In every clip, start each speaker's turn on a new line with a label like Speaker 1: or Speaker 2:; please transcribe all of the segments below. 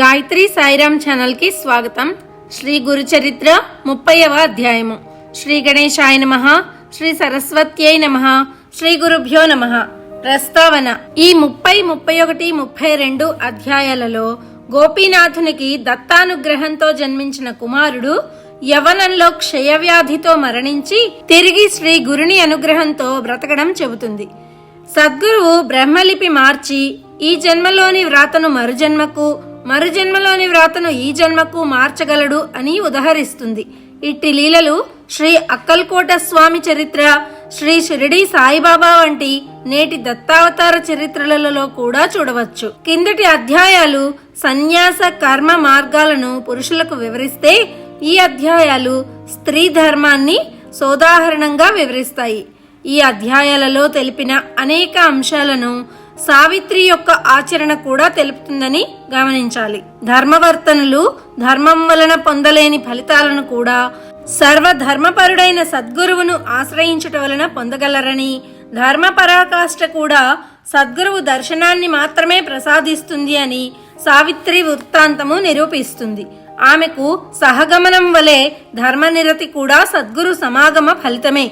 Speaker 1: గాయత్రి సాయిరామ్ ఛానల్కి స్వాగతం. శ్రీ గురుచరిత్ర ముప్పైవ అధ్యాయము. శ్రీ గణేశాయ నమ శ్రీ సరస్వత్యై నమ శ్రీ గురుభ్యో నమ. ప్రస్తావన. ఈ ముప్పై ముప్పై ఒకటి ముప్పై రెండు అధ్యాయాలలో గోపీనాథునికి దత్తానుగ్రహంతో జన్మించిన కుమారుడు యవనంలో క్షయవ్యాధితో మరణించి తిరిగి శ్రీ గురుని అనుగ్రహంతో బ్రతకడం చెబుతుంది. సద్గురువు బ్రహ్మలిపి మార్చి ఈ జన్మలోని వ్రాతను మరుజన్మకు మరుజన్మలోని వ్రాతను ఈ జన్మకు మార్చగలడు అని ఉదహరిస్తుంది. ఇట్టి లీలలు శ్రీ అక్కల్కోట స్వామి చరిత్ర శ్రీ షిరిడి సాయిబాబా వంటి నేటి దత్తావతార చరిత్రలలో కూడా చూడవచ్చు. కిందటి అధ్యాయాలు సన్యాస కర్మ మార్గాలను పురుషులకు వివరిస్తే ఈ అధ్యాయాలు స్త్రీ ధర్మాన్ని సోదాహరణంగా వివరిస్తాయి. ఈ అధ్యాయాలలో తెలిపిన అనేక అంశాలను సావిత్రి యొక్క ఆచరణ కూడా తెలుపుతుందని గమనించాలి. ధర్మవర్తనులు ధర్మం వలన పొందలేని ఫలితాలను కూడా సర్వధర్మపరుడైన సద్గురువును ఆశ్రయించుట వలన పొందగలరని ధర్మపరాకాష్ఠ కూడా సద్గురువు దర్శనాన్ని మాత్రమే ప్రసాదిస్తుంది అని సావిత్రి వృత్తాంతము నిరూపిస్తుంది. ఆమెకు సహగమనం వలె ధర్మనిరతి కూడా సద్గురు సమాగమ ఫలితమే.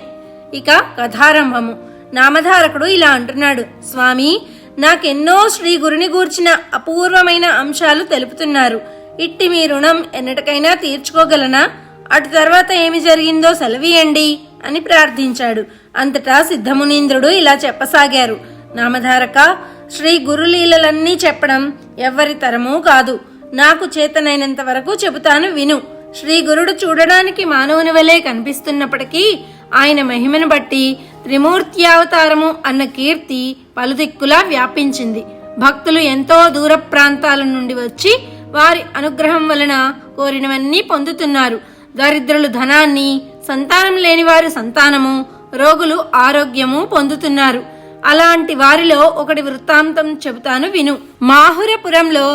Speaker 1: ఇక కథారంభము. నామధారకుడు ఇలా అంటున్నాడు. స్వామి నాకెన్నో శ్రీ గురుని గూర్చిన అపూర్వమైన అంశాలు తెలుపుతున్నారు. ఇట్టి మీ రుణం ఎన్నటికైనా తీర్చుకోగలనా? అటు తర్వాత ఏమి జరిగిందో సెలవీయండి అని ప్రార్థించాడు. అంతటా సిద్ధమునీంద్రుడు ఇలా చెప్పసాగారు. నామధారక శ్రీ గురులీలలన్నీ చెప్పడం ఎవ్వరి తరమూ కాదు. నాకు చేతనైనంత వరకు చెబుతాను విను. శ్రీ గురుడు చూడడానికి మానవుని వలె కనిపిస్తున్నప్పటికీ ఆయన మహిమను బట్టి త్రిమూర్త్యావతారము అన్న కీర్తి పలుదిక్కులా వ్యాపించింది. భక్తులు ఎంతో దూర ప్రాంతాల నుండి వచ్చి వారి అనుగ్రహం వలన కోరినవన్నీ పొందుతున్నారు. దరిద్రులు ధనాన్ని సంతానం లేని వారు సంతానము రోగులు ఆరోగ్యము పొందుతున్నారు. అలాంటి వారిలో ఒకటి వృత్తాంతం చెబుతాను విను. మాహురపురంలో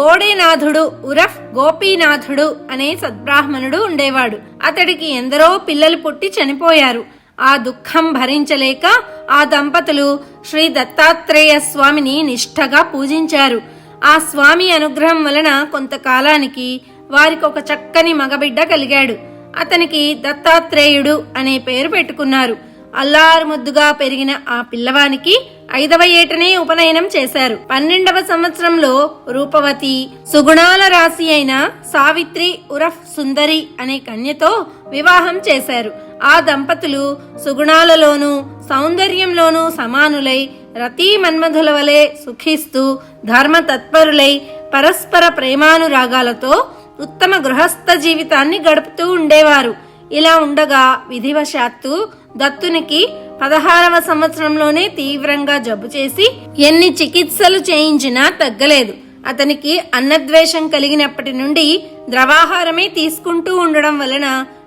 Speaker 1: గోడేనాథుడు ఉరఫ్ గోపీనాథుడు అనే సద్బ్రాహ్మణుడు ఉండేవాడు. అతడికి ఎందరో పిల్లలు పుట్టి చనిపోయారు. ఆ దుఃఖం భరించలేక ఆ దంపతులు శ్రీ దత్తాత్రేయ స్వామిని నిష్ఠగా పూజించారు. ఆ స్వామి అనుగ్రహం వలన కొంతకాలానికి వారికి ఒక చక్కని మగబిడ్డ కలిగాడు. అతనికి దత్తాత్రేయుడు అనే పేరు పెట్టుకున్నారు. అల్లారు ముద్దుగా పెరిగిన ఆ పిల్లవానికి ఐదవ ఏటనే ఉపనయనం చేశారు. పన్నెండవ సంవత్సరంలో రూపవతి సుగుణాల రాశి అయిన సావిత్రి ఉరఫ్ సుందరి అనే కన్యతో వివాహం చేశారు. ఆ దంపతులు సుగుణాలలోనూ సౌందర్యంలోనూ సమానులై రతీ మన్మధుల వలె సుఖిస్తూ ధర్మ తత్పరులై పరస్పర ప్రేమానురాగాలతో ఉత్తమ గృహస్థ జీవితాన్ని గడుపుతూ ఉండేవారు. ఇలా ఉండగా విధివశాత్తు దత్తునికి పదహారవ సంవత్సరంలోనే తీవ్రంగా జబ్బు చేసి ఎన్ని చికిత్సలు చేయించినా తగ్గలేదు. అతనికి అన్నద్వేషం కలిగినప్పటి నుండి ద్రవాహారమే తీసుకుంటూ ఉండడం వలన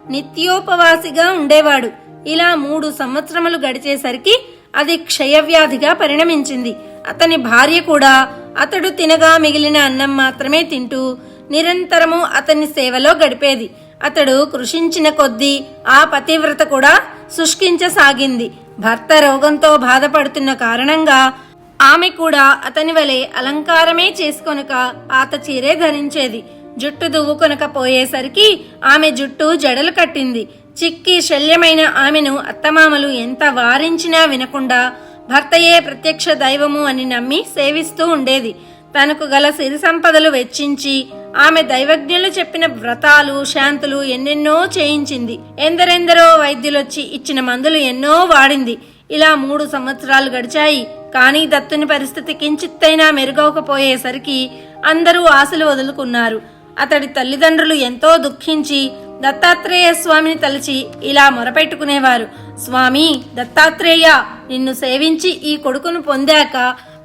Speaker 1: నిత్యోపవాసిగా ఉండేవాడు. ఇలా మూడు సంవత్సరములు గడిచేసరికి అది క్షయవ్యాధిగా పరిణమించింది. అతని భార్య కూడా అతడు తినగా మిగిలిన అన్నం మాత్రమే తింటూ నిరంతరము అతని సేవలో గడిపేది. అతడు కృషించిన కొద్దీ ఆ పతివ్రత కూడా శుష్కించసాగింది. భర్త రోగంతో బాధపడుతున్న కారణంగా ఆమె కూడా అతని వలె అలంకారమే చేసుకొనక పాత చీరే ధరించేది. జుట్టు దువ్వుకొనకపోయేసరికి ఆమె జుట్టు జడలు కట్టింది. చిక్కి శల్యమైన ఆమెను అత్తమామలు ఎంత వారించినా వినకుండా భర్తయే ప్రత్యక్ష దైవము అని నమ్మి సేవిస్తూ ఉండేది. తనకు గల సిరి సంపదలు వెచ్చించి ఆమె దైవజ్ఞులు చెప్పిన వ్రతాలు శాంతులు ఎన్నెన్నో చేయించింది. ఎందరెందరో వైద్యులొచ్చి ఇచ్చిన మందులు ఎన్నో వాడింది. ఇలా మూడు సంవత్సరాలు గడిచాయి. కానీ దత్తుని పరిస్థితి కించిత్తైనా మెరుగవకపోయేసరికి అందరూ ఆశలు వదులుకున్నారు. అతడి తల్లిదండ్రులు ఎంతో దుఃఖించి దత్తాత్రేయ స్వామిని తలచి ఇలా మొరపెట్టుకునేవారు. స్వామి దత్తాత్రేయ నిన్ను సేవించి ఈ కొడుకును పొందాక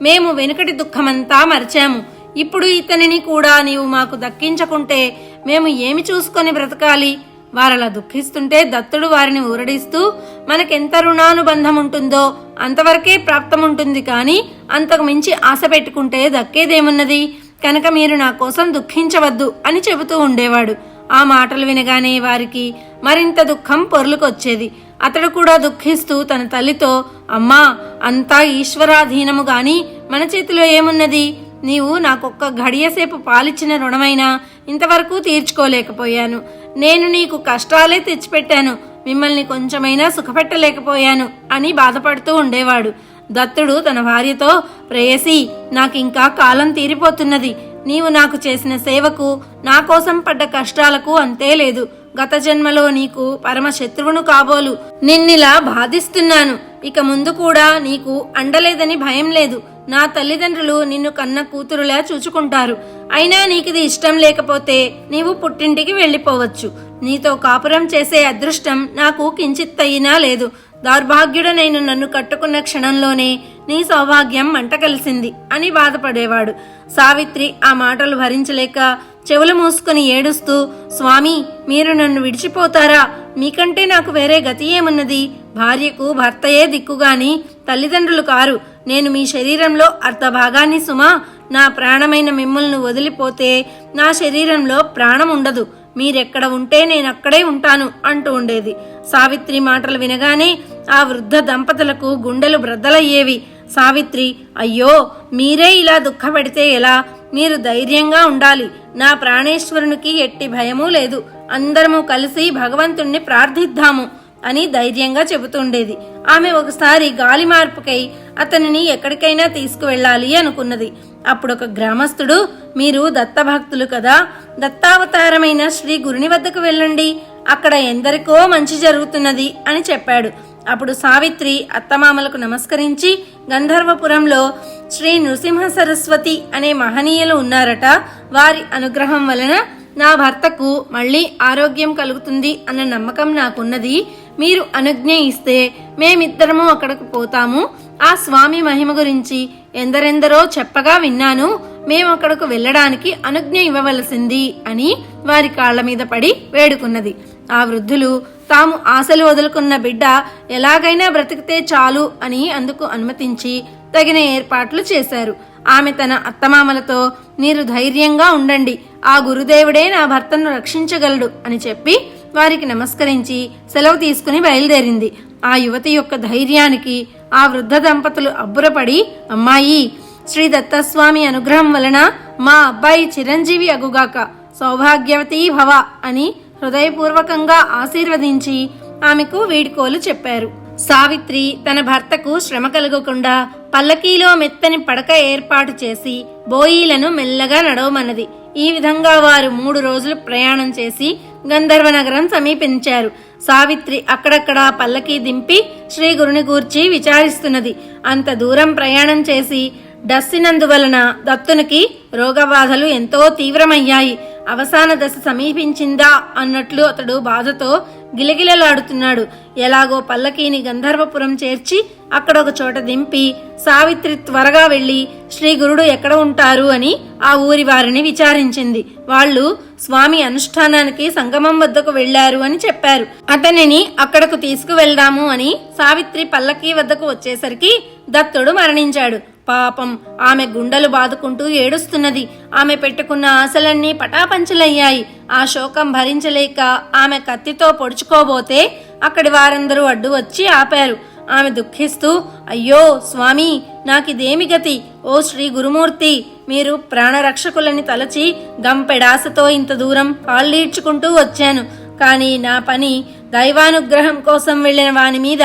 Speaker 1: మేము వెనుకటి దుఃఖమంతా మరిచాము. ఇప్పుడు ఇతనిని కూడా నీవు మాకు దక్కించకుంటే మేము ఏమి చూసుకొని బ్రతకాలి? వారలా దుఃఖిస్తుంటే దత్తుడు వారిని ఊరడిస్తూ మనకెంత రుణానుబంధం ఉంటుందో అంతవరకే ప్రాప్తముంటుంది కానీ అంతకు మించి ఆశ పెట్టుకుంటే దక్కేదేమున్నది? కనుక మీరు నా కోసం దుఃఖించవద్దు అని చెబుతూ ఉండేవాడు. ఆ మాటలు వినగానే వారికి మరింత దుఃఖం పొరులుకొచ్చేది. అతడు కూడా దుఃఖిస్తూ తన తల్లితో అమ్మా అంతా ఈశ్వరాధీనము గాని మన చేతిలో ఏమున్నది? నీవు నాకొక్క ఘడియసేపు పాలిచ్చిన రుణమైనా ఇంతవరకు తీర్చుకోలేకపోయాను. నేను నీకు కష్టాలే తెచ్చిపెట్టాను. మిమ్మల్ని కొంచెమైనా సుఖపెట్టలేకపోయాను అని బాధపడుతూ ఉండేవాడు. దత్తుడు తన భార్యతో ప్రేయసి నాకింకా కాలం తీరిపోతున్నది. నీవు నాకు చేసిన సేవకు నా కోసం పడ్డ కష్టాలకు అంతే లేదు. గత జన్మలో నీకు పరమ శత్రువును కాబోలు. నిన్నిలా బాధిస్తున్నాను. ఇక ముందు కూడా నీకు అండలేదని భయం లేదు. నా తల్లిదండ్రులు నిన్ను కన్న కూతురులా చూచుకుంటారు. అయినా నీకిది ఇష్టం లేకపోతే నీవు పుట్టింటికి వెళ్ళిపోవచ్చు. నీతో కాపురం చేసే అదృష్టం నాకు కించిత్తయినా లేదు. దౌర్భాగ్యుడనైన నన్ను కట్టుకున్న క్షణంలోనే నీ సౌభాగ్యం మంట కలిసింది అని బాధపడేవాడు. సావిత్రి ఆ మాటలు భరించలేక చెవులు మూసుకుని ఏడుస్తూ స్వామి మీరు నన్ను విడిచిపోతారా? మీకంటే నాకు వేరే గతి ఏమున్నది? భార్యకు భర్తయే దిక్కుగాని తల్లిదండ్రులు కారు. నేను మీ శరీరంలో అర్ధ భాగాన్ని సుమా. నా ప్రాణమైన మిమ్మల్ని వదిలిపోతే నా శరీరంలో ప్రాణం ఉండదు మీరెక్కడ ఉంటే నేను అక్కడే ఉంటాను అంటూ ఉండేది. సావిత్రి మాటలు వినగానే ఆ వృద్ధ దంపతులకు గుండెలు బ్రద్దలయ్యేవి. సావిత్రి అయ్యో మీరే ఇలా దుఃఖపెడితే ఎలా? మీరు ధైర్యంగా ఉండాలి. నా ప్రాణేశ్వరునికి ఎట్టి భయమూ లేదు. అందరము కలిసి భగవంతుణ్ణి ప్రార్థిద్దాము అని ధైర్యంగా చెబుతుండేది. ఆమె ఒకసారి గాలి మార్పుకై అతనిని ఎక్కడికైనా తీసుకువెళ్ళాలి అనుకున్నది. అప్పుడు ఒక గ్రామస్తుడు మీరు దత్తభక్తులు కదా. దత్తావతారమైన శ్రీ గురుని వద్దకు వెళ్ళండి. అక్కడ ఎందరికో మంచి జరుగుతున్నది అని చెప్పాడు. అప్పుడు సావిత్రి అత్తమామలకు నమస్కరించి గంధర్వపురంలో శ్రీ నృసింహ సరస్వతి అనే మహనీయులు ఉన్నారట. వారి అనుగ్రహం వలన నా భర్తకు మళ్ళీ ఆరోగ్యం కలుగుతుంది అన్న నమ్మకం నాకున్నది. మీరు అనుజ్ఞ ఇస్తే మేమిద్దరము అక్కడకు పోతాము. ఆ స్వామి మహిమ గురించి ఎందరెందరో చెప్పగా విన్నాను. మేము అక్కడకు వెళ్ళడానికి అనుజ్ఞ ఇవ్వవలసింది అని వారి కాళ్ళ మీద పడి వేడుకున్నది. ఆ వృద్ధులు తాము ఆశలు వదులుకున్న బిడ్డ ఎలాగైనా బ్రతికితే చాలు అని అందుకు అనుమతించి తగిన ఏర్పాట్లు చేశారు. ఆమె తన అత్తమామలతో మీరు ధైర్యంగా ఉండండి. ఆ గురుదేవుడే నా భర్తను రక్షించగలడు అని చెప్పి వారికి నమస్కరించి సెలవు తీసుకుని బయలుదేరింది. ఆ యువతి యొక్క ధైర్యానికి ఆ వృద్ధ దంపతులు అబ్బురపడి అమ్మాయి శ్రీ దత్తస్వామి అనుగ్రహం వలన మా అబ్బాయి చిరంజీవి అగుగాక సౌభాగ్యవతీ భవ అని హృదయపూర్వకంగా ఆశీర్వదించి ఆమెకు వీడ్కోలు చెప్పారు. సావిత్రి తన భర్తకు శ్రమ కలగకుండా పల్లకీలో మెత్తని పడక ఏర్పాటు చేసి బోయీలను మెల్లగా నడవమన్నది. ఈ విధంగా వారు మూడు రోజులు ప్రయాణం చేసి గంధర్వ నగరం సమీపించారు. సావిత్రి అక్కడక్కడ పల్లకీ దింపి శ్రీ గురుని గూర్చి విచారిస్తున్నది. అంత దూరం ప్రయాణం చేసి డస్సినందువలన దత్తునికి రోగబాధలు ఎంతో తీవ్రమయ్యాయి. అవసాన దశ సమీపించిందా అన్నట్లు అతడు బాధతో గిలగిలలాడుతున్నాడు. ఎలాగో పల్లకీని గంధర్వపురం చేర్చి అక్కడ ఒక చోట దింపి సావిత్రి త్వరగా వెళ్ళి శ్రీ గురుడు ఎక్కడ ఉంటారు అని ఆ ఊరి వారిని విచారించింది. వాళ్ళు స్వామి అనుష్ఠానానికి సంగమం వద్దకు వెళ్ళారు అని చెప్పారు. అతనిని అక్కడకు తీసుకువెళ్దాము అని సావిత్రి పల్లకీ వద్దకు వచ్చేసరికి దత్తుడు మరణించాడు. పాపం. ఆమె గుండెలు బాదుకుంటూ ఏడుస్తున్నది. ఆమె పెట్టుకున్న ఆశలన్నీ పటాపంచలయ్యాయి. ఆ శోకం భరించలేక ఆమె కత్తితో పొడుచుకోబోతే అక్కడి వారందరూ అడ్డు వచ్చి ఆపారు. ఆమె దుఃఖిస్తూ అయ్యో స్వామి నాకిదేమి గతి? ఓ శ్రీ గురుమూర్తి మీరు ప్రాణరక్షకులని తలచి గంపెడాసతో ఇంత దూరం కాళ్ళీడ్చుకుంటూ వచ్చాను. కానీ నా పని దైవానుగ్రహం కోసం వెళ్ళిన వాని మీద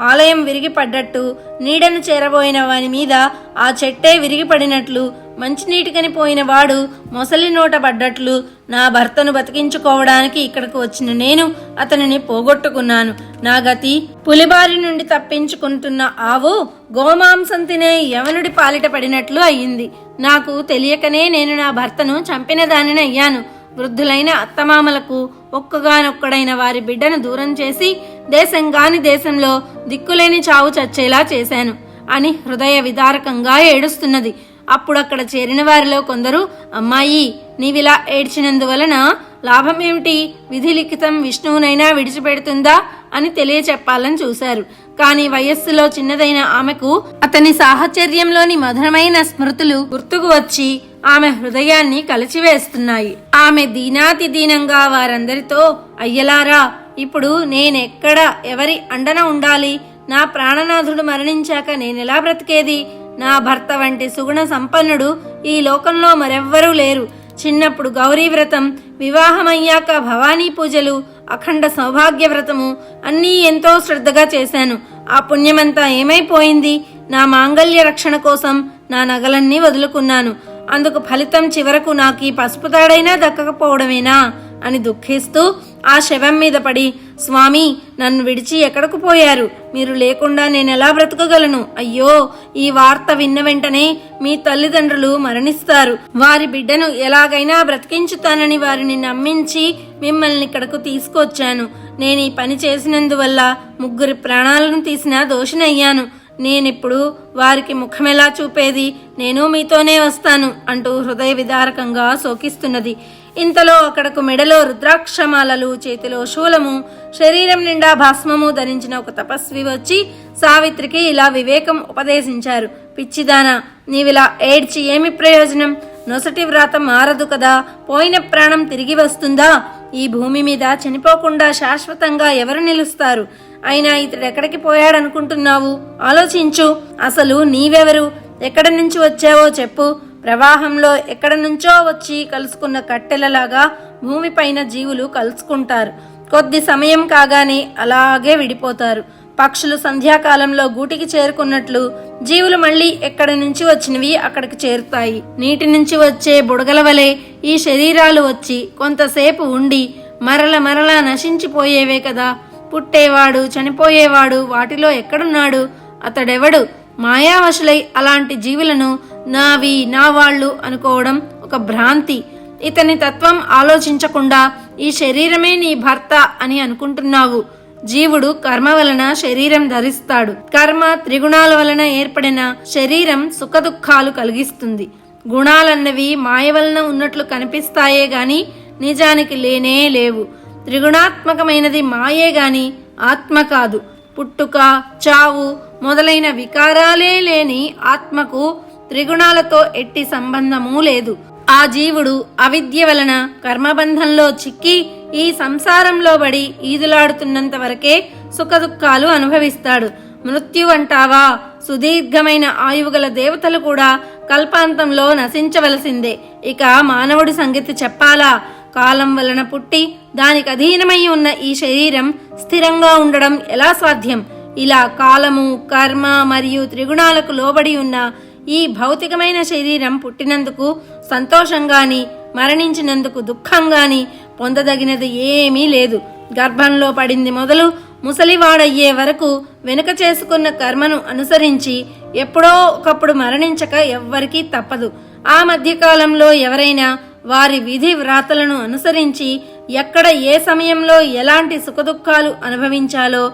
Speaker 1: ఆలయం విరిగిపడ్డట్టు నీడను చేరబోయిన వాని మీద ఆ చెట్టే విరిగిపడినట్లు మంచినీటికని పోయిన వాడు మొసలి నోట పడ్డట్లు నా భర్తను బతికించుకోవడానికి ఇక్కడికి వచ్చిన నేను అతనిని పోగొట్టుకున్నాను. నా గతి పులిబారి నుండి తప్పించుకుంటున్న ఆవు గోమాంసం తినే యవనుడి పాలిట పడినట్లు అయ్యింది. నాకు తెలియకనే నేను నా భర్తను చంపిన దానిని అయ్యాను. వృద్ధులైన అత్తమామలకు ఒక్కగానొక్కడైన వారి బిడ్డను దూరం చేసి దేశంగాని దేశంలో దిక్కులేని చావు చచ్చేలా చేశాను. అని హృదయ విదారకంగా ఏడుస్తున్నది. అప్పుడక్కడ చేరిన వారిలో కొందరు అమ్మాయి నీవిలా ఏడ్చినందువలన లాభమేమిటి? విధి లిఖితం విష్ణువునైనా విడిచిపెడుతుందా? అని తెలియచెప్పాలని చూశారు. కానీ వయస్సులో చిన్నదైన ఆమెకు అతని సాహచర్యంలోని మధురమైన స్మృతులు గుర్తుకు వచ్చి ఆమె హృదయాన్ని కలిచివేస్తున్నాయి. ఆమె దీనాతి దీనంగా వారందరితో అయ్యలారా ఇప్పుడు నేనెక్కడ ఎవరి అండన ఉండాలి? నా ప్రాణనాథుడు మరణించాక నేనెలా బ్రతికేది? నా భర్త వంటి సుగుణ సంపన్నుడు ఈ లోకంలో మరెవ్వరూ లేరు. చిన్నప్పుడు గౌరీ వ్రతం వివాహమయ్యాక భవానీ పూజలు అఖండ సౌభాగ్య వ్రతము అన్నీ ఎంతో శ్రద్ధగా చేశాను. ఆ పుణ్యమంతా ఏమైపోయింది? నా మాంగల్య రక్షణ కోసం నా నగలన్నీ వదులుకున్నాను. అందుకు ఫలితం చివరకు నాకు ఈ పసుపు తాడైనా దక్కకపోవడమేనా? అని దుఃఖిస్తూ ఆ శవం మీద పడి స్వామి నన్ను విడిచి ఎక్కడకు పోయారు? మీరు లేకుండా నేను ఎలా బ్రతకగలను? అయ్యో ఈ వార్త విన్న వెంటనే మీ తల్లిదండ్రులు మరణిస్తారు. వారి బిడ్డను ఎలాగైనా బ్రతికించుతానని వారిని నమ్మించి మిమ్మల్ని ఇక్కడకు తీసుకొచ్చాను. నేను ఈ పని చేసినందువల్ల ముగ్గురి ప్రాణాలను తీసిన దోషినయ్యాను. నేనిప్పుడు వారికి ముఖమెలా చూపేది? నేను మీతోనే వస్తాను అంటూ హృదయ విదారకంగా శోకిస్తున్నది. ఇంతలో అక్కడకు మెడలో రుద్రాక్షమాలలు చేతిలో శూలము శరీరం నిండా భస్మము ధరించిన ఒక తపస్వి వచ్చి సావిత్రికి ఇలా వివేకం ఉపదేశించారు. పిచ్చిదానా నీవిలా ఏడ్చి ఏమి ప్రయోజనం? నొసటి వ్రాత మారదు కదా. పోయిన ప్రాణం తిరిగి వస్తుందా? ఈ భూమి మీద చనిపోకుండా శాశ్వతంగా ఎవరు నిలుస్తారు? అయినా ఇతడు ఎక్కడికి పోయాడనుకుంటున్నావు? ఆలోచించు. అసలు నీవెవరు? ఎక్కడి నుంచి వచ్చావో చెప్పు. ప్రవాహంలో ఎక్కడ నుంచో వచ్చి కలుసుకున్న కట్టెలలాగా భూమిపైన జీవులు కలుసుకుంటారు. కొద్ది సమయం కాగానే అలాగే విడిపోతారు. పక్షులు సంధ్యాకాలంలో గూటికి చేరుకున్నట్లు జీవులు మళ్ళీ ఎక్కడి నుంచి వచ్చినవి అక్కడికి చేరుతాయి. నీటి నుంచి వచ్చే బుడగల వలె ఈ శరీరాలు వచ్చి కొంతసేపు ఉండి మరల మరల నశించిపోయేవే కదా. పుట్టేవాడు చనిపోయేవాడు వాటిలో ఎక్కడున్నాడు? అతడెవడు? మాయావశులై అలాంటి జీవులను నావి నా వాళ్ళు అనుకోవడం ఒక భ్రాంతి. ఇతని తత్వం ఆలోచించకుండా ఈ శరీరమే నీ భర్త అని అనుకుంటున్నావు. జీవుడు కర్మ వలన శరీరం ధరిస్తాడు. కర్మ త్రిగుణాల వలన ఏర్పడిన శరీరం సుఖదుఖాలు కలిగిస్తుంది. గుణాలన్నవి మాయ వలన ఉన్నట్లు కనిపిస్తాయే గాని నిజానికి లేనే లేవు. త్రిగుణాత్మకమైనది మాయే గాని ఆత్మ కాదు. పుట్టుక చావు మొదలైన వికారాలే లేని ఆత్మకు త్రిగుణాలతో ఎట్టి సంబంధమూ లేదు. ఆ జీవుడు అవిద్య వలన కర్మబంధంలో చిక్కి ఈ సంసారంలో పడి ఈదులాడుతున్నంత వరకే సుఖదుఖాలు అనుభవిస్తాడు. మృత్యు అంటావా? సుదీర్ఘమైన ఆయువుగల దేవతలు కూడా కల్పాంతంలో నశించవలసిందే. ఇక మానవుడి సంగతి చెప్పాలా? కాలం వలన పుట్టి దానికి అధీనమై ఉన్న ఈ శరీరం స్థిరంగా ఉండడం ఎలా సాధ్యం? ఇలా కాలము కర్మ మరియు త్రిగుణాలకు లోబడి ఉన్న ఈ భౌతికమైన శరీరం పుట్టినందుకు సంతోషంగాని మరణించినందుకు దుఃఖంగాని పొందదగినది ఏమీ లేదు. గర్భంలో పడింది మొదలు ముసలివాడయ్యే వరకు వెనుక చేసుకున్న కర్మను అనుసరించి ఎప్పుడో ఒకప్పుడు మరణించక ఎవ్వరికీ తప్పదు. ఆ మధ్యకాలంలో ఎవరైనా వారి విధి వ్రాతలను అనుసరించి ఎక్కడ ఏ సమయంలో ఎలాంటి సుఖదుఖాలు అనుభవించాలో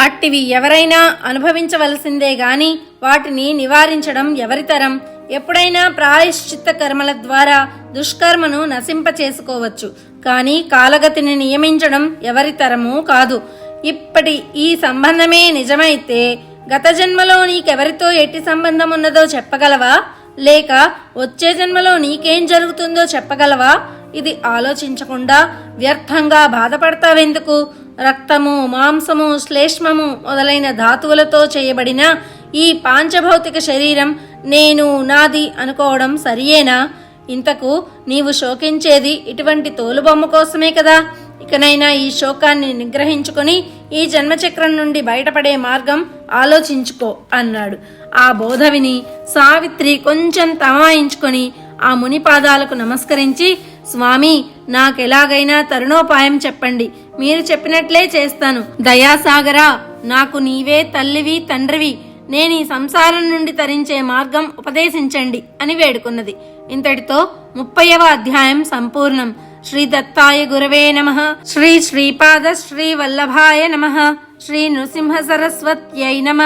Speaker 1: అట్టివి ఎవరైనా అనుభవించవలసిందే గాని వాటిని నివారించడం ఎవరితరం? ఎప్పుడైనా ప్రాయశ్చిత్త కర్మల ద్వారా దుష్కర్మను నశింప చేసుకోవచ్చు కానీ కాలగతిని నియమించడం ఎవరితరమూ కాదు. ఇప్పటి ఈ సంబంధమే నిజమైతే గత జన్మలో నీకెవరితో ఎట్టి సంబంధం ఉన్నదో చెప్పగలవా? లేక వచ్చే జన్మలో నీకేం జరుగుతుందో చెప్పగలవా? ఇది ఆలోచించకుండా వ్యర్థంగా బాధపడతావెందుకు? రక్తము మాంసము శ్లేష్మము మొదలైన ధాతువులతో చేయబడిన ఈ పాంచభౌతిక శరీరం నేను నాది అనుకోవడం సరియేనా? ఇంతకు నీవు శోకించేది ఇటువంటి తోలుబొమ్మ కోసమే కదా. ఇకనైనా ఈ శోకాన్ని నిగ్రహించుకొని ఈ జన్మచక్రం నుండి బయటపడే మార్గం ఆలోచించుకో అన్నాడు. ఆ బోధ విని సావిత్రి కొంచెం తమాయించుకొని ఆ ముని పాదాలకు నమస్కరించి స్వామి నాకెలాగైనా తరుణోపాయం చెప్పండి. మీరు చెప్పినట్లే చేస్తాను. దయాసాగరా నాకు నీవే తల్లివి తండ్రివి. నేను ఈ సంసారం నుండి తరించే మార్గం ఉపదేశించండి అని వేడుకున్నది. ఇంతటితో ముప్పైవ అధ్యాయం సంపూర్ణం. శ్రీ దత్తాయ గురవే నమ. శ్రీ శ్రీపాద శ్రీ వల్లభాయ నమ. శ్రీ నృసింహ సరస్వత్యై నమ.